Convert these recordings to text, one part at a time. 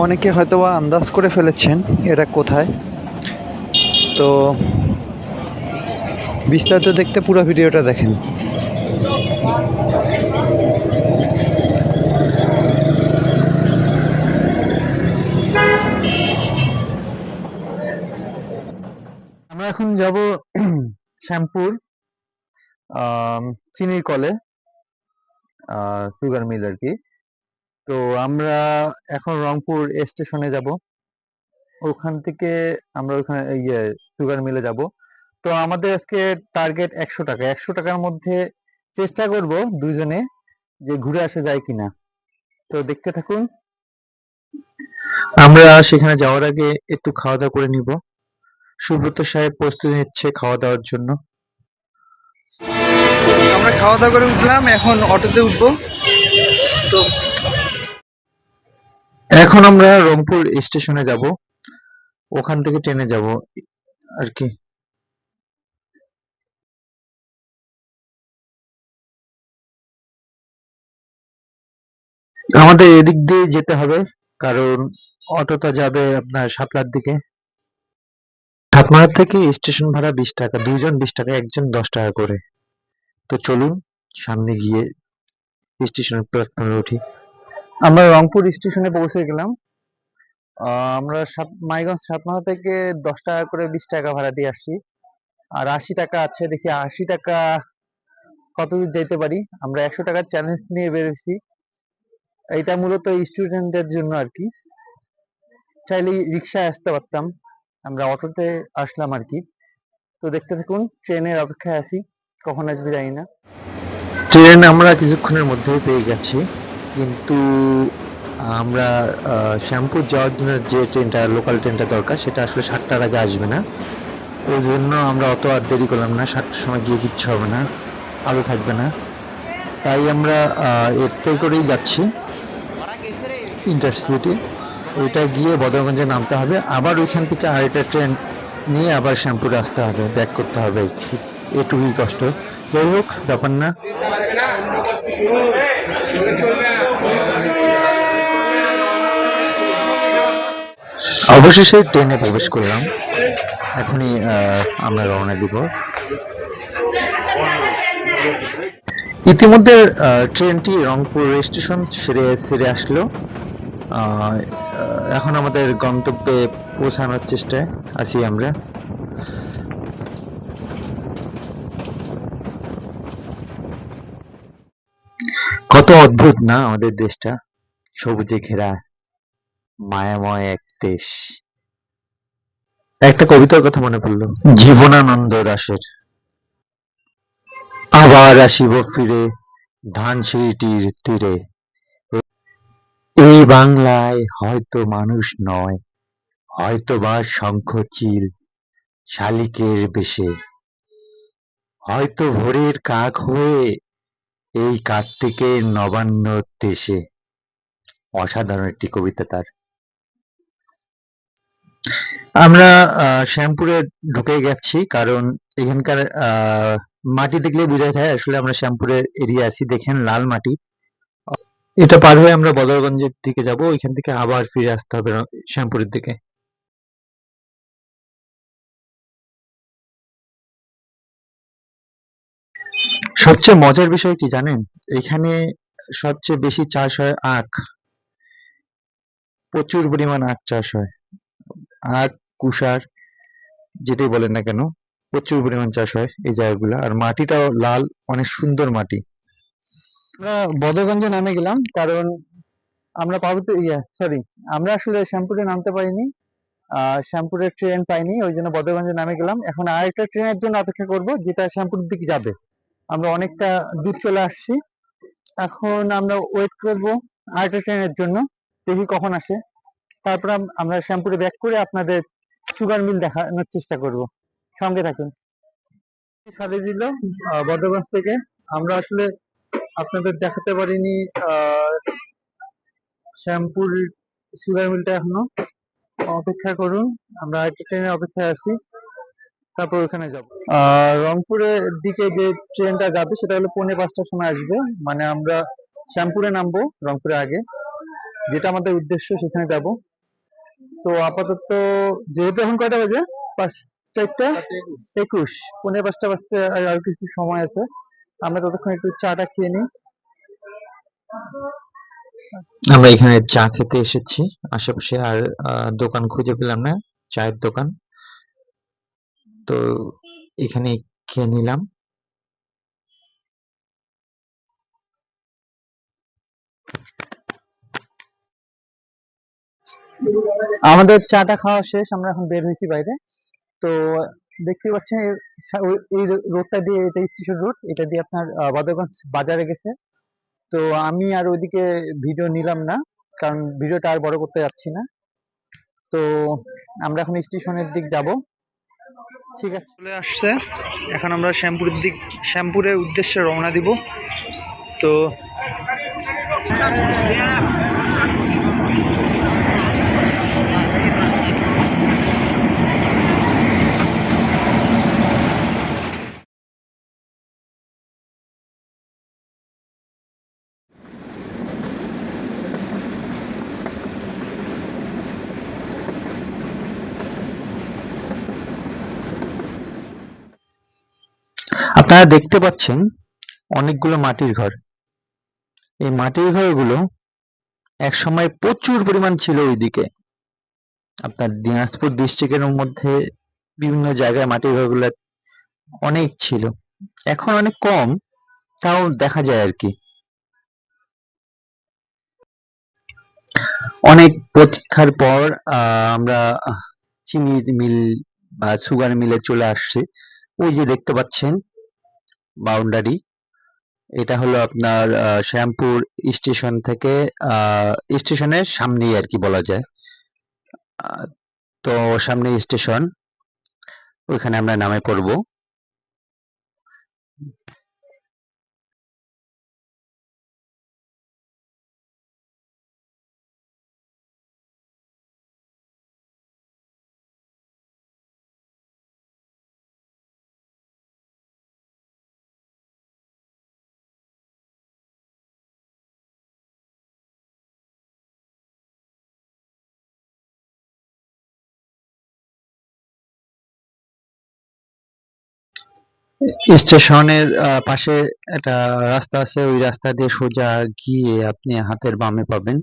অনেকে হয়তো বা আন্দাজ করে ফেলেছেন এটা কোথায়। তো বিস্তারিত দেখতে পুরো ভিডিওটা দেখেন। আমরা এখন যাব শ্যামপুর চিনির কলে সুগার মিল আর কি। তো আমরা এখন রংপুর স্টেশনে যাব। ওখান থেকে আমরা ওখানে ইয়ে সুগার মিলে যাব। তো আমাদের আজকে টার্গেট একশো টাকা। একশো টাকার মধ্যে চেষ্টা করব দুজনে যে ঘুরে আসা যায় কিনা। তো দেখতে থাকুন। আমরা সেখানে যাওয়ার আগে একটু খাওয়া দাওয়া করে নিব। সুব্রত সাহেব প্রস্তুতি নিচ্ছে খাওয়া দাওয়ার জন্য। আমরা খাওয়া দাওয়া করে উঠলাম, এখন অটোতে উঠবো। তো এখন আমরা রংপুর স্টেশনে যাব। ওখান থেকে ট্রেনে যাব। আর কি। আমাদের এদিক দিয়ে যেতে হবে, কারণ অটোটা যাবে আপনার শাপলার দিকে। সাতমারা থেকে স্টেশন ভাড়া বিশ টাকা, দুইজন বিশ টাকা, একজন দশ টাকা করে। তো চলুন, সামনে গিয়ে স্টেশনের প্ল্যাটফর্মে উঠি। আমরা রংপুর স্টেশনে পৌঁছে গেলাম। আমরা সাত- মাইগঞ্জ সাতমাথা থেকে দশ টাকা করে বিশ টাকা ভাড়া দিয়ে আসছি। আর আশি টাকা আছে, দেখি আশি টাকা কত দূর যেতে পারি? আমরা একশো টাকার চ্যালেঞ্জ নিয়ে বেরোছি এটা মূলত স্টুডেন্টদের জন্য আর কি। চাইলে রিক্সায় আসতে পারতাম। আমরা অটোতে আসলাম আর কি। তো দেখতে থাকুন, ট্রেনের অপেক্ষায় আছি। কখন আসবে জানি না। ট্রেন আমরা কিছুক্ষণের মধ্যেই পেয়ে গেছি। কিন্তু আমরা শ্যামপুর যাওয়ার জন্য যে ট্রেনটা লোকাল ট্রেনটা দরকার, সেটা আসলে সাতটার আগে আসবে না। ওই জন্য আমরা অত আর দেরি করলাম না সাতটার সময় গিয়ে কিচ্ছু হবে না আলো থাকবে না। তাই আমরা এতে করেই যাচ্ছি। ইন্টারসিটি এটা গিয়ে বদরগঞ্জে নামতে হবে। আবার ওইখান থেকে আরেকটা ট্রেন নিয়ে আবার শ্যামপুরে আসতে হবে ব্যাক করতে হবে। এটুকুই কষ্ট। যাই হোক, ব্যাপার না। অবশেষে ট্রেনে প্রবেশ করলাম। এখনই আমরা রওনা দিব। ইতিমধ্যে ট্রেনটি রংপুর স্টেশন সেরে সেরে আসলো। এখন আমাদের গন্তব্যে পৌঁছানোর চেষ্টায় আছি আমরা। কত অদ্ভুত না আমাদের দেশটা? সবুজে ঘেরা, মায়াময় এক দেশ। একটা কবিতার কথা মনে পড়ল। জীবনানন্দ দাশের। আবার আসিব ফিরে ধানসিঁড়িটির তীরে। এই বাংলায় হয়তো মানুষ নয় হয়তো বা শঙ্খ চিল শালিকের বেশে। হয়তো ভোরের কাক হয়ে এই কার্তিকের নবান্ন দেশে। অসাধারণ একটি কবিতা তার। আমরা শ্যামপুরে ঢুকে গেছি, কারণ এখানকার মাটি দেখলে বোঝা যায়, আসলে আমরা শ্যামপুরের এরিয়া আছি, দেখেন লাল মাটি। এটা পার হয়ে আমরা বদরগঞ্জের দিকে যাব, ওইখান থেকে আবার ফিরে আসতে হবে শ্যামপুরের দিকে। সবচেয়ে মজার বিষয় কি জানেন? এখানে সবচেয়ে বেশি চাষ হয় আখ। প্রচুর পরিমাণ আখ চাষ হয়। আখ কুষার যেটাই বলেন না কেন, প্রচুর পরিমাণ চাষ হয় এই জায়গাগুলো। আর মাটিটাও লাল, অনেক সুন্দর মাটি। আমরা বদরগঞ্জে নামে গেলাম, কারণ আমরা পার্বতী ইয়া সরি আমরা আসলে শ্যামপুরে নামতে পারিনি শ্যামপুরের ট্রেন পাইনি, ওই জন্য বদরগঞ্জে নামে গেলাম। এখন আরেকটা ট্রেনের জন্য অপেক্ষা করব, যেটা শ্যামপুরের দিকে যাবে। আমরা অনেকটা দূর চলে আসছি। এখন আমরা ওয়েট করব আরেকটা ট্রেনের জন্য, দেখি কখন আসে। তারপর আম- আমরা শ্যামপুরে ব্যাক করে আপনাদের সুগার মিল দেখানোর চেষ্টা করব। সঙ্গে থাকুন। সাথে দিল বর্ধমান থেকে। আমরা আসলে আপনাদের দেখাতে পারিনি শ্যামপুর সুগার মিলটা এখনও। অপেক্ষা করুন, আমরা আরেকটা ট্রেনের অপেক্ষায় আছি। তারপর ওখানে যাব। রংপুরের দিকে যে ট্রেনটা যাবে সেটা হলো পৌনে পাঁচটার সময় আসবে। মানে আমরা শ্যামপুরে নামবো রংপুরে আগে। যেটা আমাদের উদ্দেশ্য সেখানে যাব। তো আপাতত যেহেতু এখন কয়টা বাজে? পাঁচ চারটা? একুশ। পনেরো পাঁচটা বাজতে আর কিছু সময় আছে। আমরা ততক্ষণ একটু চাটা খেয়ে নিই। আমরা এখানে চা খেতে এসেছি। আশেপাশে আর আহ, দোকান খুঁজে পেলাম না চায়ের দোকান। তো এখানে খেয়ে নিলাম। আমাদের চাটা খাওয়া শেষ, আমরা এখন বের হয়েছি বাইরে। তো দেখতে পাচ্ছেন এই রোডটা দিয়ে, এটা স্টেশন রোড, এটা দিয়ে আপনার বদরগঞ্জ বাজারে গেছে। তো আমি আর ওইদিকে ভিডিও নিলাম না, কারণ ভিডিওটা আর বড় করতে যাচ্ছি না। তো আমরা এখন স্টেশনের দিক যাব। ঠিক আছে। চলে আসছে। এখন আমরা শ্যাম্পুর দিক শ্যামপুরের উদ্দেশ্যে রওনা দিব। তো আপনারা দেখতে পাচ্ছেন অনেকগুলো মাটির ঘর। এই মাটির ঘরগুলো এক সময় প্রচুর পরিমাণ ছিল ওইদিকে আপনার দিনাজপুর ডিস্ট্রিক্টের মধ্যে বিভিন্ন জায়গায় মাটির ঘরগুলো অনেক ছিল। এখন অনেক কম, তাও দেখা যায় আর কি। অনেক প্রতীক্ষার পর আমরা চিনির মিল বা সুগার মিলে চলে আসছি। ওই যে দেখতে পাচ্ছেন বাউন্ডারি এটা হলো আপনার শ্যামপুর স্টেশন থেকে স্টেশনের সামনেই আর কি বলা যায়। তো সামনে স্টেশন ওইখানে আমরা নামে পড়ব। স্টেশনের পাশে একটা রাস্তা আছে। ওই রাস্তা দিয়ে সোজা গিয়ে আপনি হাতের বামে পাবেন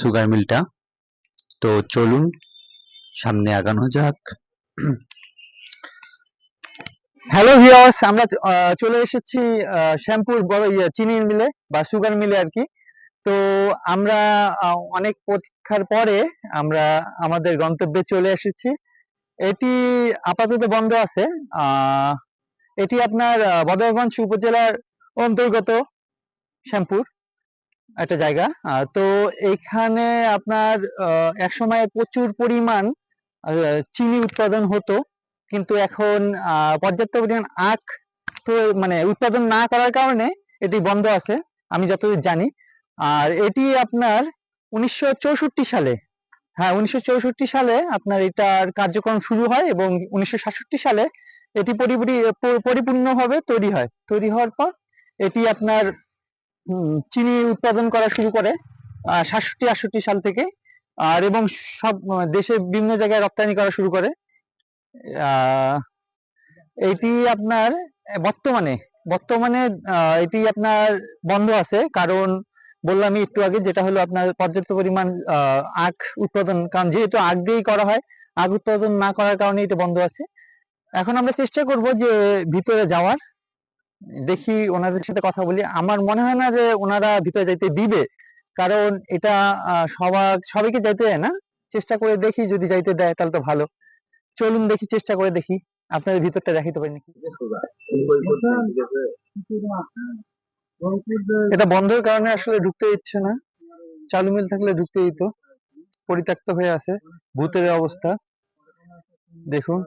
সুগার মিলটা। তো চলুন, সামনে আগানো যাক। হ্যালো ভিউয়ার্স, আমরা চলে এসেছি শ্যামপুর বড় ইয়ে চিনির মিলে বা সুগার মিলে আর কি। তো আমরা অনেক প্রতীক্ষার পরে আমরা আমাদের গন্তব্যে চলে এসেছি। এটি আপাতত বন্ধ আছে। এটি আপনার বদরগঞ্জ উপজেলার অন্তর্গত শ্যামপুর একটা জায়গা। তো এখানে আপনার আহ, একসময় প্রচুর পরিমাণ চিনি উৎপাদন হতো। কিন্তু এখন পর্যাপ্ত পরিমাণ আখ তো মানে উৎপাদন না করার কারণে এটি বন্ধ আছে আমি যতদূর জানি। আর এটি আপনার উনিশশো চৌষট্টি সালে হ্যাঁ উনিশশো চৌষট্টি সালে আপনার এটার কার্যক্রম শুরু হয় এবং উনিশশো সাতষট্টি সালে এটি পরিপূর্ণভাবে তৈরি হয়। তৈরি হওয়ার পর এটি আপনার চিনি উৎপাদন করা শুরু করে সাতষট্টি, আটষট্টি সাল থেকে। আর এবং সব দেশের বিভিন্ন জায়গায় রপ্তানি করা শুরু করে। এটি আপনার, বর্তমানে বর্তমানে এটি আপনার বন্ধ আছে কারণ বললামই একটু আগে যেটা হলো আপনার পর্যাপ্ত পরিমাণ আখ উৎপাদন, কারণ যেহেতু আখ দিয়েই করা হয়, আখ উৎপাদন না করার কারণে এটা বন্ধ আছে। এখন আমরা চেষ্টা করব যে ভিতরে যাওয়ার। দেখি ওনাদের সাথে কথা বলি। আমার মনে হয় না যে ওনারা ভিতরে যাইতে দিবে, কারণ এটা সবার, সবাইকে যাইতে দেয় না। চেষ্টা করে দেখি, যদি যাইতে দেয় তাহলে তো ভালো। চলুন দেখি, চেষ্টা করে দেখি। আপনাদের ভিতরটা দেখাইতে পারি নাকি? এটা বন্ধের কারণে আসলে ঢুকতে ইচ্ছে না। চালু মিল থাকলে ঢুকতে দিত। পরিত্যক্ত হয়ে আছে ভূতের অবস্থা। দেখুন।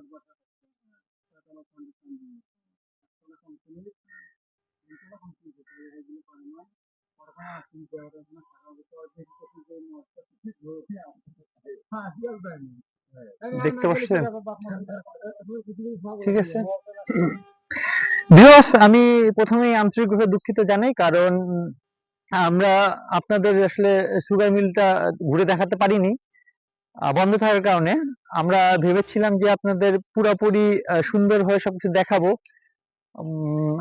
দেখতে পাচ্ছেন ঠিক আছে। ভিউয়ার্স আমি প্রথমেই আন্তরিকভাবে দুঃখিত জানাই, কারণ আমরা আপনাদের আসলে সুগার মিলটা ঘুরে দেখাতে পারিনি বন্ধ থাকার কারণে। আমরা ভেবেছিলাম যে আপনাদের পুরোপুরি সুন্দর সুন্দরভাবে সবকিছু দেখাবো।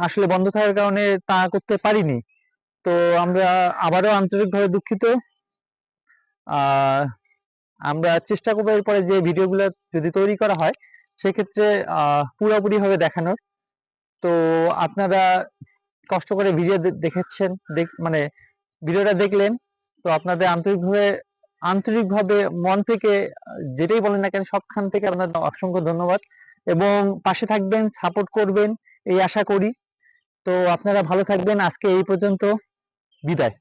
আসলে বন্ধ থাকার কারণে তা করতে পারিনি। তো আমরা আবারও আন্তরিকভাবে দুঃখিত। আমরা চেষ্টা করব এরপরে যে ভিডিওগুলো যদি তৈরি করা হয়, সেক্ষেত্রে, আহ পুরোপুরি ভাবে দেখানোর। তো আপনারা কষ্ট করে ভিডিও দেখেছেন, দেখ মানে ভিডিওটা দেখলেন, তো আপনাদের আন্তরিকভাবে আন্তরিকভাবে মন থেকে, যেটাই বলেন না কেন, সবখান থেকে আপনাদের অসংখ্য ধন্যবাদ। এবং পাশে থাকবেন সাপোর্ট করবেন, এই আশা করি। তো আপনারা ভালো থাকবেন, আজকে এই পর্যন্ত। বিদায়।